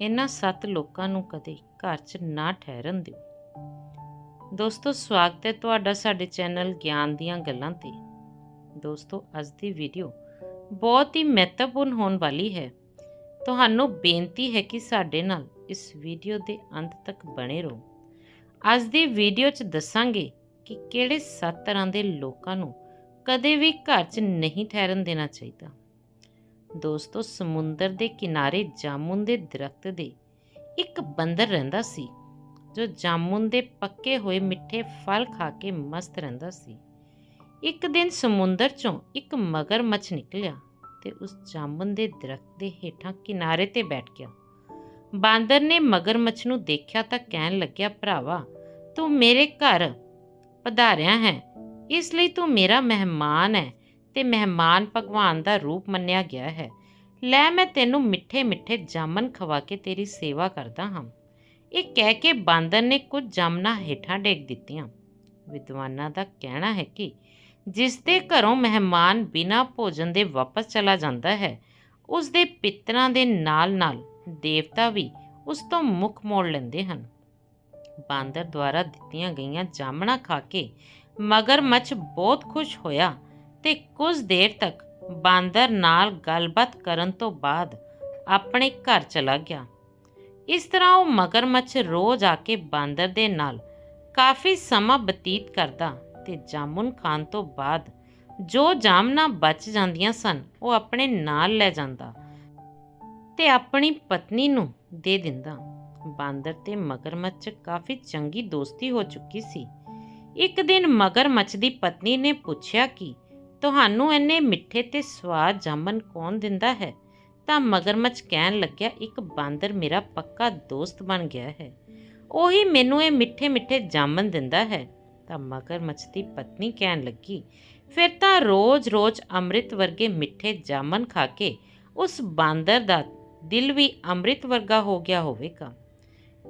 ਇਹਨਾਂ ਸੱਤ ਲੋਕਾਂ ਨੂੰ ਕਦੇ ਘਰ 'ਚ ਨਾ ਠਹਿਰਨ ਦਿਓ। ਦੋਸਤੋ, ਸਵਾਗਤ ਹੈ ਤੁਹਾਡਾ ਸਾਡੇ ਚੈਨਲ ਗਿਆਨ ਦੀਆਂ ਗੱਲਾਂ ਤੇ। ਦੋਸਤੋ, ਅੱਜ ਦੀ ਵੀਡੀਓ ਬਹੁਤ ਹੀ ਮਹੱਤਵਪੂਰਨ ਹੋਣ ਵਾਲੀ ਹੈ। ਤੁਹਾਨੂੰ ਬੇਨਤੀ ਹੈ ਕਿ ਸਾਡੇ ਨਾਲ ਇਸ ਵੀਡੀਓ ਦੇ ਅੰਤ ਤੱਕ ਬਣੇ ਰਹੋ। ਅੱਜ ਦੀ ਵੀਡੀਓ 'ਚ ਦੱਸਾਂਗੇ ਕਿ ਕਿਹੜੇ ਸੱਤ ਤਰ੍ਹਾਂ ਦੇ ਲੋਕਾਂ ਨੂੰ ਕਦੇ ਵੀ ਘਰ 'ਚ ਨਹੀਂ ਠਹਿਰਨ ਦੇਣਾ ਚਾਹੀਦਾ। ਦੋਸਤੋ, ਸਮੁੰਦਰ ਦੇ ਕਿਨਾਰੇ ਜਾਮੁਨ ਦੇ ਦਰਖਤ ਦੇ ਇੱਕ ਬੰਦਰ ਰਹਿੰਦਾ ਸੀ, ਜੋ ਜਾਮੁਨ ਦੇ ਪੱਕੇ ਹੋਏ ਮਿੱਠੇ ਫਲ ਖਾ ਕੇ ਮਸਤ ਰਹਿੰਦਾ ਸੀ। ਇੱਕ ਦਿਨ ਸਮੁੰਦਰ 'ਚੋਂ ਇੱਕ ਮਗਰਮੱਛ ਨਿਕਲਿਆ ਤੇ ਉਸ ਜਾਮੁਨ ਦੇ ਦਰਖਤ ਦੇ ਹੇਠਾਂ ਕਿਨਾਰੇ ਤੇ ਬੈਠ ਗਿਆ। ਬਾਂਦਰ ਨੇ ਮਗਰਮੱਛ ਨੂੰ ਦੇਖਿਆ ਤਾਂ ਕਹਿਣ ਲੱਗਿਆ, ਭਰਾਵਾ, ਤੂੰ ਮੇਰੇ ਘਰ ਪਧਾਰਿਆ ਹੈ, ਇਸ ਲਈ ਤੂੰ ਮੇਰਾ ਮਹਿਮਾਨ ਹੈ। ਤੇ ਮਹਿਮਾਨ ਭਗਵਾਨ ਦਾ ਰੂਪ ਮੰਨਿਆ ਗਿਆ ਹੈ। ਲੈ ਮੈਂ ਤੈਨੂੰ ਮਿੱਠੇ ਮਿੱਠੇ ਜਾਮਨ ਖਵਾ ਕੇ ਤੇਰੀ ਸੇਵਾ ਕਰਦਾ ਹਾਂ। ਇਹ ਕਹਿ ਕੇ ਬਾਂਦਰ ਨੇ ਕੁਝ ਜਾਮਨਾਂ ਹੇਠਾਂ ਡੇਕ ਦਿੱਤੀਆਂ। ਵਿਦਵਾਨਾਂ ਦਾ ਕਹਿਣਾ ਹੈ ਕਿ ਜਿਸ ਦੇ ਘਰੋਂ ਮਹਿਮਾਨ ਬਿਨਾਂ ਭੋਜਨ ਦੇ ਵਾਪਸ ਚਲਾ ਜਾਂਦਾ ਹੈ, ਉਸ ਦੇ ਪਿਤਰਾਂ ਦੇ ਨਾਲ-ਨਾਲ ਦੇਵਤਾ ਵੀ ਉਸ ਤੋਂ ਮੁਖ ਮੋੜ ਲੈਂਦੇ ਹਨ। ਬਾਂਦਰ ਦੁਆਰਾ ਦਿੱਤੀਆਂ ਗਈਆਂ ਜਾਮਣਾ ਖਾ ਕੇ ਮਗਰਮੱਛ ਬਹੁਤ ਖੁਸ਼ ਹੋਇਆ ਤੇ ਕੁਝ ਦੇਰ ਤੱਕ ਬਾਂਦਰ ਨਾਲ ਗੱਲਬਾਤ ਕਰਨ ਤੋਂ ਬਾਅਦ ਆਪਣੇ ਘਰ ਚਲਾ ਗਿਆ। ਇਸ ਤਰ੍ਹਾਂ ਉਹ ਮਗਰਮੱਛ ਰੋਜ਼ ਆ ਕੇ ਬਾਂਦਰ ਦੇ ਨਾਲ ਕਾਫੀ ਸਮਾਂ ਬਤੀਤ ਕਰਦਾ ਤੇ ਜਾਮੁਨ ਖਾਣ ਤੋਂ ਬਾਅਦ ਜੋ ਜਾਮਨਾ ਬਚ ਜਾਂਦੀਆਂ ਸਨ, ਉਹ ਆਪਣੇ ਨਾਲ ਲੈ ਜਾਂਦਾ ਤੇ ਆਪਣੀ ਪਤਨੀ ਨੂੰ ਦੇ ਦਿੰਦਾ। ਬਾਂਦਰ ਤੇ ਮਗਰਮੱਛ ਕਾਫੀ ਚੰਗੀ ਦੋਸਤੀ ਹੋ ਚੁੱਕੀ ਸੀ। ਇੱਕ ਦਿਨ ਮਗਰਮੱਛ ਦੀ ਪਤਨੀ ਨੇ ਪੁੱਛਿਆ ਕਿ ਤੁਹਾਨੂੰ ਇੰਨੇ ਮਿੱਠੇ ਤੇ ਸਵਾਦ ਜਾਮਨ ਕੌਣ ਦਿੰਦਾ ਹੈ? ਤਾਂ ਮਗਰਮੱਛ ਕਹਿਣ ਲੱਗਿਆ, ਇੱਕ ਬਾਂਦਰ ਮੇਰਾ ਪੱਕਾ ਦੋਸਤ ਬਣ ਗਿਆ ਹੈ। ਉਹੀ ਮੈਨੂੰ ਇਹ ਮਿੱਠੇ ਮਿੱਠੇ ਜਾਮਨ ਦਿੰਦਾ ਹੈ। ਤਾਂ ਮਗਰਮੱਛ ਦੀ ਪਤਨੀ ਕਹਿਣ ਲੱਗੀ, ਫਿਰ ਤਾਂ ਰੋਜ਼-ਰੋਜ਼ ਅੰਮ੍ਰਿਤ ਵਰਗੇ ਮਿੱਠੇ ਜਾਮਨ ਖਾ ਕੇ ਉਸ ਬਾਂਦਰ ਦਾ ਦਿਲ ਵੀ ਅੰਮ੍ਰਿਤ ਵਰਗਾ ਹੋ ਗਿਆ ਹੋਵੇਗਾ।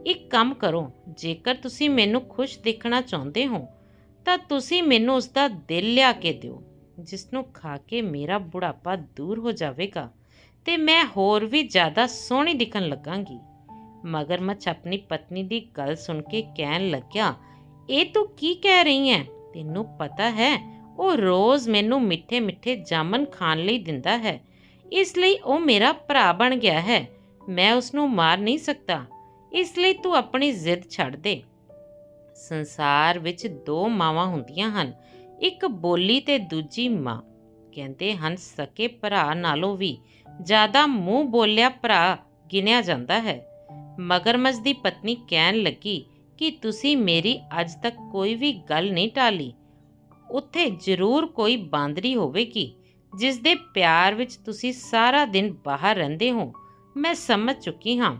ਇੱਕ ਕੰਮ ਕਰੋ, ਜੇਕਰ ਤੁਸੀਂ ਮੈਨੂੰ ਖੁਸ਼ ਦੇਖਣਾ ਚਾਹੁੰਦੇ ਹੋ, ਤਾਂ ਤੁਸੀਂ ਮੈਨੂੰ ਉਸ ਦਾ ਦਿਲ ਲਿਆ ਕੇ ਦਿਓ। ਜਿਸ ਨੂੰ ਖਾ ਕੇ ਮੇਰਾ ਬੁਢਾਪਾ ਦੂਰ ਹੋ ਜਾਵੇਗਾ ਤੇ ਮੈਂ ਹੋਰ ਵੀ ਜ਼ਿਆਦਾ ਸੋਹਣੀ ਦਿਖਣ ਲੱਗਾਂਗੀ। ਮਗਰਮੱਛ ਆਪਣੀ ਪਤਨੀ ਦੀ ਗੱਲ ਸੁਣ ਕੇ ਕਹਿਣ ਲੱਗਿਆ, ਇਹ ਤੂੰ ਕੀ ਕਹਿ ਰਹੀ ਹੈ ਤੈਨੂੰ ਪਤਾ ਹੈ, ਉਹ ਰੋਜ਼ ਮੈਨੂੰ ਮਿੱਠੇ ਮਿੱਠੇ ਜਾਮਨ ਖਾਣ ਲਈ ਦਿੰਦਾ ਹੈ। ਇਸ ਲਈ ਉਹ ਮੇਰਾ ਭਰਾ ਬਣ ਗਿਆ ਹੈ। ਮੈਂ ਉਸ ਨੂੰ ਮਾਰ ਨਹੀਂ ਸਕਦਾ। ਇਸ ਲਈ ਤੂੰ ਆਪਣੀ ਜ਼ਿੱਦ ਛੱਡ ਦੇ। ਸੰਸਾਰ ਵਿੱਚ ਦੋ ਮਾਵਾਂ ਹੁੰਦੀਆਂ ਹਨ। ਇੱਕ ਬੋਲੀ ਤੇ ਦੂਜੀ ਮਾਂ। ਕਹਿੰਦੇ ਹਨ, ਸਕੇ ਭਰਾ ਨਾਲੋਂ ਵੀ ਜ਼ਿਆਦਾ ਮੂੰਹ ਬੋਲਿਆ ਭਰਾ ਗਿਣਿਆ ਜਾਂਦਾ ਹੈ। ਮਗਰਮੱਛ ਦੀ ਪਤਨੀ ਕਹਿਣ ਲੱਗੀ ਕਿ ਤੁਸੀਂ ਮੇਰੀ ਅੱਜ ਤੱਕ ਕੋਈ ਵੀ ਗੱਲ ਨਹੀਂ ਟਾਲੀ। ਉੱਥੇ ਜ਼ਰੂਰ ਕੋਈ ਬਾਂਦਰੀ ਹੋਵੇਗੀ, ਜਿਸ ਦੇ ਪਿਆਰ ਵਿੱਚ ਤੁਸੀਂ ਸਾਰਾ ਦਿਨ ਬਾਹਰ ਰਹਿੰਦੇ ਹੋ। ਮੈਂ ਸਮਝ ਚੁੱਕੀ ਹਾਂ।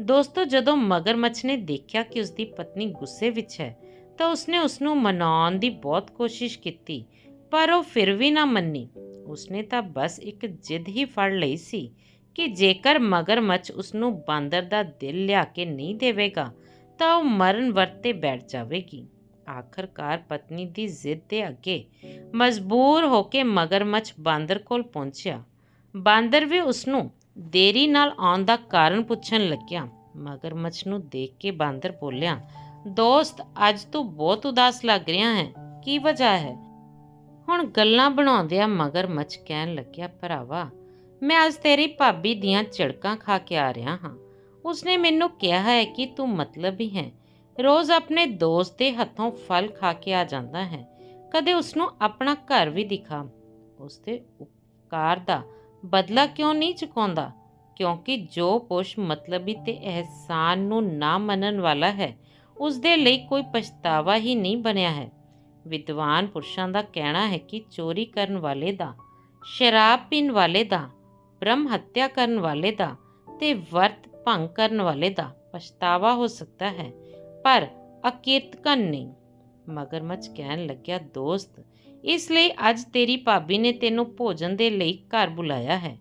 ਦੋਸਤੋ, ਜਦੋਂ ਮਗਰਮੱਛ ਨੇ ਦੇਖਿਆ ਕਿ ਉਸ ਦੀ ਪਤਨੀ ਗੁੱਸੇ ਵਿੱਚ ਹੈ ਤਾਂ ਉਸਨੇ ਉਸ ਨੂੰ ਮਨਾਉਣ ਦੀ ਬਹੁਤ ਕੋਸ਼ਿਸ਼ ਕੀਤੀ, ਪਰ ਉਹ ਫਿਰ ਵੀ ਨਾ ਮੰਨੀ। ਉਸਨੇ ਤਾਂ ਬਸ ਇੱਕ ਜਿੱਦ ਹੀ ਫੜ ਲਈ ਸੀ ਕਿ ਜੇਕਰ ਮਗਰਮੱਛ ਉਸ ਨੂੰ ਬਾਂਦਰ ਦਾ ਦਿਲ ਲਿਆ ਕੇ ਨਹੀਂ ਦੇਵੇਗਾ, ਤਾਂ ਉਹ ਮਰਨ ਵਰਤ ਬੈਠ ਜਾਵੇਗੀ। ਆਖਰਕਾਰ ਪਤਨੀ ਦੀ ਜ਼ਿੱਦ ਦੇ ਅੱਗੇ ਮਜਬੂਰ ਹੋ ਕੇ ਮਗਰਮੱਛ ਬਾਂਦਰ ਕੋਲ ਪਹੁੰਚਿਆ। ਬਾਂਦਰ ਵੀ ਉਸ ਨੂੰ ਦੇਰੀ ਨਾਲ ਆਉਣ ਦਾ ਕਾਰਨ ਪੁੱਛਣ ਲੱਗਿਆ। ਮਗਰਮੱਛ ਨੂੰ ਦੇਖ ਕੇ ਬਾਂਦਰ ਬੋਲਿਆ ਦੋਸਤ, ਅੱਜ ਤੂੰ ਬਹੁਤ ਉਦਾਸ ਲੱਗ ਰਿਹਾ ਹੈ। ਕੀ ਵਜ੍ਹਾ ਹੈ? ਹੁਣ ਗੱਲਾਂ ਬਣਾਉਂਦਿਆਂ ਮਗਰਮੱਛ ਕਹਿਣ ਲੱਗਿਆ, ਭਰਾਵਾ, ਮੈਂ ਅੱਜ ਤੇਰੀ ਭਾਬੀ ਦੀਆਂ ਝੜਕਾਂ ਖਾ ਕੇ ਆ ਰਿਹਾ ਹਾਂ। ਉਸਨੇ ਮੈਨੂੰ ਕਿਹਾ ਹੈ ਕਿ ਤੂੰ ਮਤਲਬੀ ਹੈ। ਰੋਜ਼ ਆਪਣੇ ਦੋਸਤ ਦੇ ਹੱਥੋਂ ਫਲ ਖਾ ਕੇ ਆ ਜਾਂਦਾ ਹੈ। ਕਦੇ ਉਸ ਨੂੰ ਆਪਣਾ ਘਰ ਵੀ ਦਿਖਾ। ਉਸ ਦੇ ਉਪਕਾਰ ਦਾ ਬਦਲਾ ਕਿਉਂ ਨਹੀਂ ਚੁਕਾਉਂਦਾ? ਕਿਉਂਕਿ ਜੋ ਪੁਸ਼ ਮਤਲਬੀ ਤੇ ਅਹਿਸਾਨ ਨੂੰ ਨਾ ਮੰਨਣ ਵਾਲਾ ਹੈ ਉਸ ਦੇ ਲਈ ਕੋਈ ਪਛਤਾਵਾ ਹੀ ਨਹੀਂ ਬਣਿਆ ਹੈ। ਵਿਦਵਾਨ ਪੁਰਸ਼ਾਂ ਦਾ ਕਹਿਣਾ ਹੈ ਕਿ ਚੋਰੀ ਕਰਨ ਵਾਲੇ ਦਾ, ਸ਼ਰਾਬ ਪੀਣ ਵਾਲੇ ਦਾ, ਬ੍ਰਹਮ ਹੱਤਿਆ ਕਰਨ ਵਾਲੇ ਦਾ ਤੇ ਵਰਤ ਭੰਗ ਕਰਨ ਵਾਲੇ ਦਾ ਪਛਤਾਵਾ ਹੋ ਸਕਦਾ ਹੈ, ਪਰ ਅਕੀਰਤਕਨ ਨਹੀਂ। ਮਗਰਮੱਛ ਕਹਿਣ ਲੱਗਿਆ, ਦੋਸਤ, ਇਸ ਲਈ ਅੱਜ ਤੇਰੀ ਭਾਬੀ ਨੇ ਤੈਨੂੰ ਭੋਜਨ ਦੇ ਲਈ ਘਰ ਬੁਲਾਇਆ ਹੈ।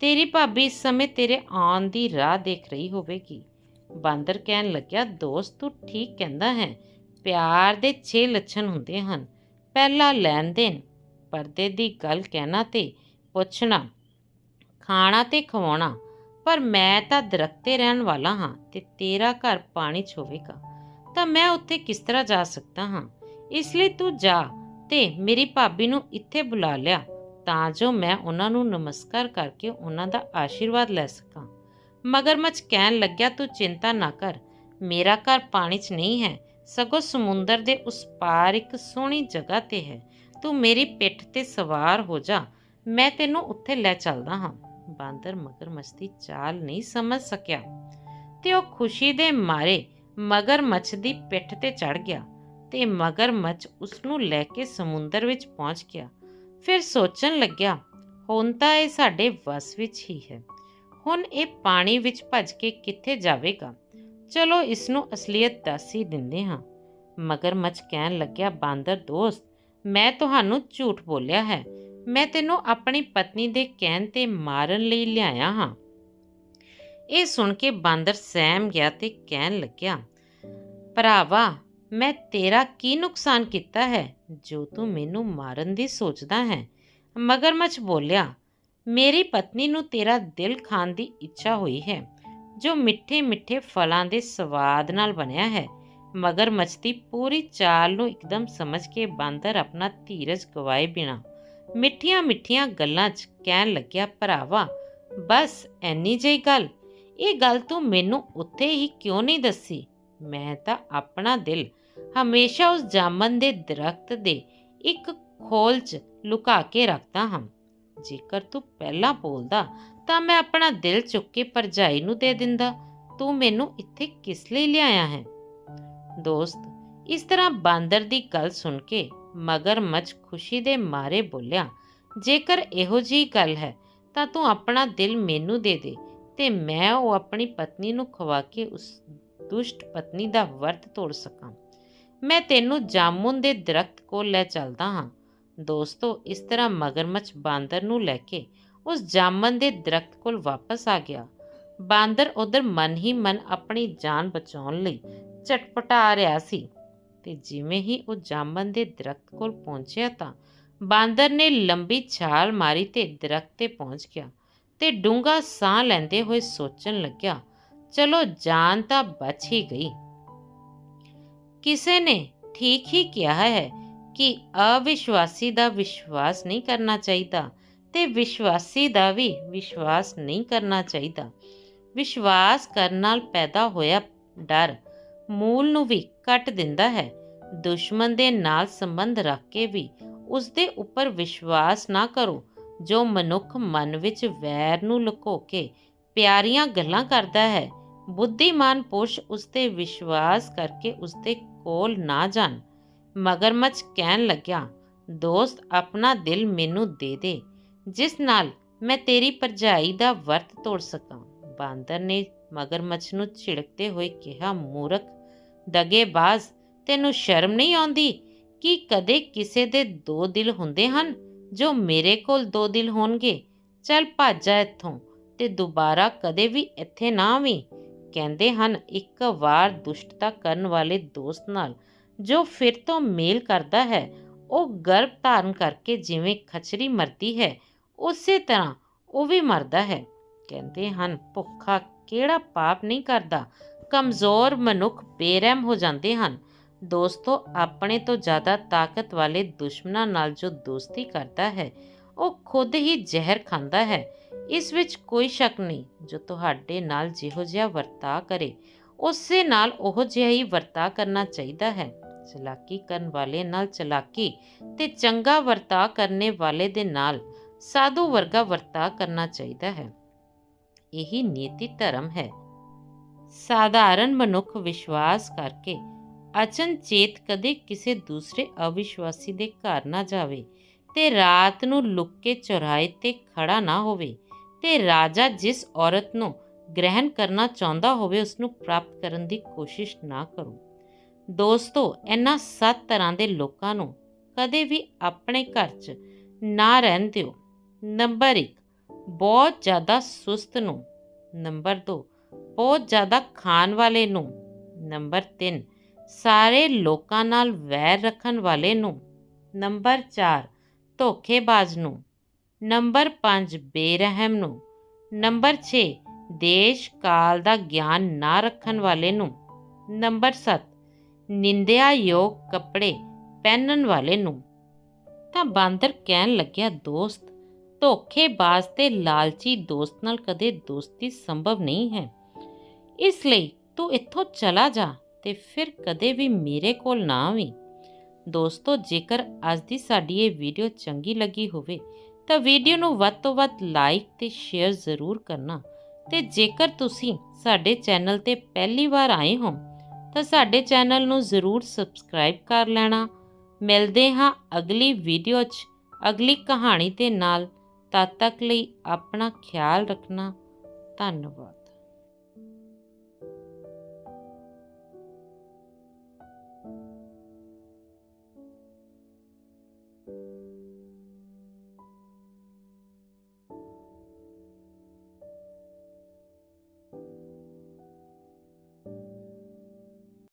ਤੇਰੀ ਭਾਬੀ ਇਸ ਸਮੇਂ ਤੇਰੇ ਆਉਣ ਦੀ ਰਾਹ ਦੇਖ ਰਹੀ ਹੋਵੇਗੀ। ਬਾਂਦਰ ਕਹਿਣ ਲੱਗਿਆ, ਦੋਸਤ, ਤੂੰ ਠੀਕ ਕਹਿੰਦਾ ਹੈ। ਪਿਆਰ ਦੇ 6 ਲੱਛਣ ਹੁੰਦੇ ਹਨ। ਪਹਿਲਾ ਲੈਣ ਦੇਣ, ਪਰਦੇ ਦੀ ਗੱਲ ਕਹਿਣਾ ਤੇ ਪੁੱਛਣਾ, ਖਾਣਾ ਤੇ ਖਵਾਉਣਾ। ਪਰ ਮੈਂ ਤਾਂ ਦਰਖਤੇ ਰਹਿਣ ਵਾਲਾ ਹਾਂ ਤੇ ਤੇਰਾ ਘਰ ਪਾਣੀ 'ਚ ਹੋਵੇਗਾ। ਤਾਂ ਮੈਂ ਉੱਥੇ ਕਿਸ ਤਰ੍ਹਾਂ ਜਾ ਸਕਦਾ ਹਾਂ? ਇਸ ਲਈ ਤੂੰ ਜਾ ਤੇ ਮੇਰੀ ਭਾਬੀ ਨੂੰ ਇੱਥੇ ਬੁਲਾ ਲਿਆ, ਤਾਂ ਜੋ ਮੈਂ ਉਹਨਾਂ ਨੂੰ ਨਮਸਕਾਰ ਕਰਕੇ ਉਹਨਾਂ ਦਾ ਆਸ਼ੀਰਵਾਦ ਲੈ ਸਕਾਂ। ਮਗਰਮੱਛ ਕਹਿਣ ਲੱਗਿਆ, ਤੂੰ ਚਿੰਤਾ ਨਾ ਕਰ, ਮੇਰਾ ਘਰ ਪਾਣੀ 'ਚ ਨਹੀਂ ਹੈ, ਸਗੋਂ ਸਮੁੰਦਰ ਦੇ ਉਸ ਪਾਰ ਇੱਕ ਸੋਹਣੀ ਜਗ੍ਹਾ ਤੇ ਹੈ। ਤੂੰ ਮੇਰੀ ਪਿੱਠ ਤੇ ਸਵਾਰ ਹੋ ਜਾ, ਮੈਂ ਤੈਨੂੰ ਉੱਥੇ ਲੈ ਚੱਲਦਾ ਹਾਂ। ਬਾਂਦਰ ਮਗਰਮੱਛ ਦੀ ਚਾਲ ਨਹੀਂ ਸਮਝ ਸਕਿਆ ਤੇ ਉਹ ਖੁਸ਼ੀ ਦੇ ਮਾਰੇ ਮਗਰਮੱਛ ਦੀ ਪਿੱਠ ਤੇ ਚੜ ਗਿਆ ਤੇ ਮਗਰਮੱਛ ਉਸ ਨੂੰ ਲੈ ਕੇ ਸਮੁੰਦਰ ਵਿੱਚ ਪਹੁੰਚ ਗਿਆ। ਫਿਰ ਸੋਚਣ ਲੱਗਿਆ, ਹੁਣ ਤਾਂ ਇਹ ਸਾਡੇ ਵਸ ਵਿੱਚ ਹੀ ਹੈ। ਹੁਣ ਇਹ ਪਾਣੀ ਵਿੱਚ ਭੱਜ ਕੇ ਕਿੱਥੇ ਜਾਵੇਗਾ? ਚਲੋ ਇਸ ਨੂੰ ਅਸਲੀਅਤ ਦੱਸ ਹੀ ਦਿੰਦੇ ਹਾਂ। ਮਗਰਮੱਛ ਕਹਿਣ ਲੱਗਿਆ, ਬਾਂਦਰ ਦੋਸਤ, ਮੈਂ ਤੁਹਾਨੂੰ ਝੂਠ ਬੋਲਿਆ ਹੈ। ਮੈਂ ਤੈਨੂੰ ਆਪਣੀ ਪਤਨੀ ਦੇ ਕਹਿਣ ਤੇ ਮਾਰਨ ਲਈ ਲਿਆਇਆ ਹਾਂ। ਇਹ ਸੁਣ ਕੇ ਬਾਂਦਰ ਸਹਿਮ ਗਿਆ ਤੇ ਕਹਿਣ ਲੱਗਿਆ, ਭਰਾਵਾ, ਮੈਂ ਤੇਰਾ ਕੀ ਨੁਕਸਾਨ ਕੀਤਾ ਹੈ? ਜੋ ਤੂੰ ਮੈਨੂੰ ਮਾਰਨ ਦੀ ਸੋਚਦਾ ਹੈ। ਮਗਰਮੱਛ ਬੋਲਿਆ ਮੇਰੀ ਪਤਨੀ ਨੂੰ ਤੇਰਾ ਦਿਲ ਖਾਣ ਦੀ ਇੱਛਾ ਹੋਈ ਹੈ, ਜੋ ਮਿੱਠੇ ਮਿੱਠੇ ਫਲਾਂ ਦੇ ਸਵਾਦ ਨਾਲ ਬਣਿਆ ਹੈ, ਮਗਰ ਦੀ ਪੂਰੀ ਚਾਲ ਨੂੰ ਇੱਕਦਮ ਸਮਝ ਕੇ ਬਾਂਦਰ ਆਪਣਾ ਧੀਰਜ ਗਵਾਏ ਬਿਨਾ ਮਿੱਠੀਆਂ ਮਿੱਠੀਆਂ ਗੱਲਾਂ 'ਚ ਕਹਿਣ ਲੱਗਿਆ, ਭਰਾਵਾ, ਬਸ ਐਨੀ ਜਿਹੀ ਗੱਲ, ਇਹ ਗੱਲ ਤੂੰ ਮੈਨੂੰ ਉੱਥੇ ਹੀ ਕਿਉਂ ਨਹੀਂ ਦੱਸੀ? ਮੈਂ ਤਾਂ ਆਪਣਾ ਦਿਲ ਹਮੇਸ਼ਾ ਉਸ ਜਾਮਨ ਦੇ ਦਰਖਤ ਦੇ ਇੱਕ ਖੋਲ 'ਚ ਲੁਕਾ ਕੇ ਰੱਖਦਾ ਹਾਂ। ਜੇਕਰ ਤੂੰ ਪਹਿਲਾਂ ਬੋਲਦਾ ਤਾਂ ਮੈਂ ਆਪਣਾ ਦਿਲ ਚੁੱਕ ਕੇ ਪਰਜਾਈ ਨੂੰ ਦੇ ਦਿੰਦਾ। ਤੂੰ ਮੈਨੂੰ ਇੱਥੇ ਕਿਸ ਲਈ ਲਿਆਇਆ ਹੈ? ਦੋਸਤ, ਇਸ ਤਰ੍ਹਾਂ ਬਾਂਦਰ ਦੀ ਗੱਲ ਸੁਣ ਕੇ ਮਗਰਮੱਛ ਖੁਸ਼ੀ ਦੇ ਮਾਰੇ ਬੋਲਿਆ, ਜੇਕਰ ਇਹੋ ਜਿਹੀ ਗੱਲ ਹੈ ਤਾਂ ਤੂੰ ਆਪਣਾ ਦਿਲ ਮੈਨੂੰ ਦੇ ਦੇ ਤੇ ਮੈਂ ਉਹ ਆਪਣੀ ਪਤਨੀ ਨੂੰ ਖਵਾ ਕੇ ਉਸ ਦੁਸ਼ਟ ਪਤਨੀ ਦਾ ਵਰਤ ਤੋੜ ਸਕਾਂ। ਮੈਂ ਤੈਨੂੰ ਜਾਮੁਨ ਦੇ ਦਰਖਤ ਕੋਲ ਲੈ ਚੱਲਦਾ ਹਾਂ। ਦੋਸਤੋ, ਇਸ ਤਰ੍ਹਾਂ ਮਗਰਮੱਛ ਬਾਂਦਰ ਨੂੰ ਲੈ ਕੇ ਉਸ ਜਾਮਨ ਦੇ ਦਰਖਤ ਕੋਲ ਵਾਪਸ ਆ ਗਿਆ। ਬਾਂਦਰ ਉਧਰ ਮਨ ਹੀ ਮਨ ਆਪਣੀ ਜਾਨ ਬਚਾਉਣ ਲਈ ਚਟਪਟਾ ਰਿਹਾ ਸੀ ਤੇ ਜਿਵੇਂ ਹੀ ਉਹ ਜਾਮਨ ਦੇ ਦਰਖਤ ਕੋਲ ਪਹੁੰਚਿਆ ਤਾਂ ਬਾਂਦਰ ਨੇ ਲੰਬੀ ਛਾਲ ਮਾਰੀ ਤੇ ਦਰਖਤ ਤੇ ਪਹੁੰਚ ਗਿਆ ਤੇ ਡੂੰਗਾ ਸਾਹ ਲੈਂਦੇ ਹੋਏ ਸੋਚਣ ਲੱਗਿਆ, ਚਲੋ, ਜਾਨ ਤਾਂ ਬਚ ਹੀ ਗਈ। ਕਿਸੇ ਨੇ ਠੀਕ ਹੀ ਕਿਹਾ ਹੈ ਕਿ ਅਵਿਸ਼ਵਾਸੀ ਦਾ ਵਿਸ਼ਵਾਸ ਨਹੀਂ ਕਰਨਾ ਚਾਹੀਦਾ ਤੇ ਵਿਸ਼ਵਾਸੀ ਦਾ ਵੀ ਵਿਸ਼ਵਾਸ ਨਹੀਂ ਕਰਨਾ ਚਾਹੀਦਾ। ਵਿਸ਼ਵਾਸ ਕਰਨ ਨਾਲ ਪੈਦਾ ਹੋਇਆ ਡਰ ਮੂਲ ਨੂੰ ਵੀ ਕੱਟ ਦਿੰਦਾ ਹੈ। ਦੁਸ਼ਮਣ ਦੇ ਨਾਲ ਸੰਬੰਧ ਰੱਖ ਕੇ ਵੀ ਉਸ ਦੇ ਉੱਪਰ ਵਿਸ਼ਵਾਸ ਨਾ ਕਰੋ, ਜੋ ਮਨੁੱਖ ਮਨ ਵਿੱਚ ਵੈਰ ਨੂੰ ਲੁਕੋ ਕੇ ਪਿਆਰੀਆਂ ਗੱਲਾਂ ਕਰਦਾ ਹੈ। ਬੁੱਧੀਮਾਨ ਪੁਰਸ਼ ਉਸ ਤੇ ਵਿਸ਼ਵਾਸ ਕਰਕੇ ਉਸ ਦੇ ਕੋਲ ਨਾ ਜਾਣ। ਮਗਰਮੱਛ ਕਹਿਣ ਲੱਗਿਆ, ਦੋਸਤ, ਆਪਣਾ ਦਿਲ ਮੈਨੂੰ ਦੇ ਦੇ, ਜਿਸ ਨਾਲ ਮੈਂ ਤੇਰੀ ਪਰਜਾਈ ਦਾ ਵਰਤ ਤੋੜ ਸਕਾਂ। ਬਾਂਦਰ ਨੇ ਮਗਰਮੱਛ ਨੂੰ ਝਿੜਕਦੇ ਹੋਏ ਕਿਹਾ, ਮੂਰਖ, ਦਗੇਬਾਜ਼, ਤੈਨੂੰ ਸ਼ਰਮ ਨਹੀਂ ਆਉਂਦੀ ਕਿ ਕਦੇ ਕਿਸੇ ਦੇ ਦੋ ਦਿਲ ਹੁੰਦੇ ਹਨ, ਜੋ ਮੇਰੇ ਕੋਲ ਦੋ ਦਿਲ ਹੋਣਗੇ? ਚੱਲ ਭੱਜ ਜਾ ਇੱਥੋਂ ਤੇ ਦੁਬਾਰਾ ਕਦੇ ਵੀ ਇੱਥੇ ਨਾ ਆਵੀਂ। ਕਹਿੰਦੇ ਹਨ, ਇੱਕ ਵਾਰ ਦੁਸ਼ਟਤਾ ਕਰਨ ਵਾਲੇ ਦੋਸਤ ਨਾਲ ਜੋ ਫਿਰ ਤੋਂ ਮੇਲ ਕਰਦਾ ਹੈ, ਉਹ ਗਰਭ ਧਾਰਨ ਕਰਕੇ ਜਿਵੇਂ ਖਚਰੀ ਮਰਦੀ ਹੈ, ਉਸੇ ਤਰ੍ਹਾਂ ਉਹ ਵੀ ਮਰਦਾ ਹੈ। ਕਹਿੰਦੇ ਹਨ, ਭੁੱਖਾ ਕਿਹੜਾ ਪਾਪ ਨਹੀਂ ਕਰਦਾ? ਕਮਜ਼ੋਰ ਮਨੁੱਖ ਬੇਰਹਿਮ ਹੋ ਜਾਂਦੇ ਹਨ। ਦੋਸਤੋ, ਆਪਣੇ ਤੋਂ ਜ਼ਿਆਦਾ ਤਾਕਤ ਵਾਲੇ ਦੁਸ਼ਮਣਾਂ ਨਾਲ ਜੋ ਦੋਸਤੀ ਕਰਦਾ ਹੈ, ਉਹ ਖੁਦ ਹੀ ਜ਼ਹਿਰ ਖਾਂਦਾ ਹੈ। ਇਸ ਵਿੱਚ ਕੋਈ ਸ਼ੱਕ ਨਹੀਂ, ਜੋ ਤੁਹਾਡੇ ਨਾਲ ਜਿਹੋ ਜਿਹਾ ਵਰਤਾਅ ਕਰੇ, ਉਸੇ ਨਾਲ ਉਹ ਜਿਹਾ ਹੀ ਵਰਤਾਅ ਕਰਨਾ ਚਾਹੀਦਾ ਹੈ। ਚਲਾਕੀ ਕਰਨ ਵਾਲੇ ਨਾਲ ਚਲਾਕੀ ਤੇ ਚੰਗਾ ਵਰਤਾਅ ਕਰਨੇ ਵਾਲੇ ਦੇ ਨਾਲ ਸਾਧੂ ਵਰਗਾ ਵਰਤਾਅ ਕਰਨਾ ਚਾਹੀਦਾ ਹੈ। ਇਹੀ ਨੀਤੀ ਧਰਮ ਹੈ। ਸਾਧਾਰਨ ਮਨੁੱਖ ਵਿਸ਼ਵਾਸ ਕਰਕੇ ਅਚਨਚੇਤ ਕਦੇ ਕਿਸੇ ਦੂਸਰੇ ਅਵਿਸ਼ਵਾਸੀ ਦੇ ਘਰ ਨਾ ਜਾਵੇ ਤੇ ਰਾਤ ਨੂੰ ਲੁੱਕ ਕੇ ਚੌਰਾਹੇ ਤੇ ਖੜਾ ਨਾ ਹੋਵੇ ਤੇ ਰਾਜਾ ਜਿਸ ਔਰਤ ਨੂੰ ਗ੍ਰਹਿਣ ਕਰਨਾ ਚਾਹੁੰਦਾ ਹੋਵੇ ਉਸ ਨੂੰ ਪ੍ਰਾਪਤ ਕਰਨ ਦੀ ਕੋਸ਼ਿਸ਼ ਨਾ ਕਰੋ। ਦੋਸਤੋ, ਇਹਨਾਂ ਸੱਤ ਤਰ੍ਹਾਂ ਦੇ ਲੋਕਾਂ ਨੂੰ ਕਦੇ ਵੀ ਆਪਣੇ ਘਰ 'ਚ ਨਾ ਰਹਿਣ ਦਿਓ। ਨੰਬਰ 1 ਬਹੁਤ ਜ਼ਿਆਦਾ ਸੁਸਤ ਨੂੰ। ਨੰਬਰ 2 ਬਹੁਤ ਜ਼ਿਆਦਾ ਖਾਣ ਵਾਲੇ ਨੂੰ। ਨੰਬਰ 3 ਸਾਰੇ ਲੋਕਾਂ ਨਾਲ ਵੈਰ ਰੱਖਣ ਵਾਲੇ ਨੂੰ। ਨੰਬਰ 4 ਧੋਖੇਬਾਜ਼ ਨੂੰ। ਨੰਬਰ 5 ਬੇਰਹਿਮ ਨੂੰ। ਨੰਬਰ 6 ਦੇਸ਼ ਕਾਲ ਦਾ ਗਿਆਨ ਨਾ ਰੱਖਣ ਵਾਲੇ ਨੂੰ। ਨੰਬਰ 7 ਨਿੰਦਿਆ ਯੋਗ ਕੱਪੜੇ ਪਹਿਨਣ ਵਾਲੇ ਨੂੰ। ਤਾਂ ਬਾਂਦਰ ਕਹਿਣ ਲੱਗਿਆ, ਦੋਸਤ ਧੋਖੇਬਾਜ਼ ਤੇ ਲਾਲਚੀ ਦੋਸਤ ਨਾਲ ਕਦੇ ਦੋਸਤੀ ਸੰਭਵ ਨਹੀਂ ਹੈ। ਇਸ ਲਈ ਤੂੰ ਇੱਥੋਂ ਚਲਾ ਜਾ ਤੇ ਫਿਰ ਕਦੇ ਵੀ ਮੇਰੇ ਕੋਲ ਨਾ ਆਵੀਂ। ਦੋਸਤੋ, ਜੇਕਰ ਅੱਜ ਦੀ ਸਾਡੀ ਇਹ ਵੀਡੀਓ ਚੰਗੀ ਲੱਗੀ ਹੋਵੇ, ਤਾਂ ਵੀਡੀਓ ਨੂੰ ਵੱਧ ਤੋਂ ਵੱਧ ਲਾਈਕ ਤੇ ਸ਼ੇਅਰ ਜ਼ਰੂਰ ਕਰਨਾ। ਤੇ ਜੇਕਰ ਤੁਸੀਂ ਸਾਡੇ ਚੈਨਲ ਤੇ ਪਹਿਲੀ ਵਾਰ ਆਏ ਹੋ ਤਾਂ ਸਾਡੇ ਚੈਨਲ ਨੂੰ ਜ਼ਰੂਰ ਸਬਸਕ੍ਰਾਈਬ ਕਰ ਲੈਣਾ। ਮਿਲਦੇ ਹਾਂ ਅਗਲੀ ਵੀਡੀਓ 'ਚ। ਅਗਲੀ ਕਹਾਣੀ ਦੇ ਨਾਲ। ਤਦ ਤੱਕ ਲਈ ਆਪਣਾ ਖਿਆਲ ਰੱਖਣਾ। ਧੰਨਵਾਦ।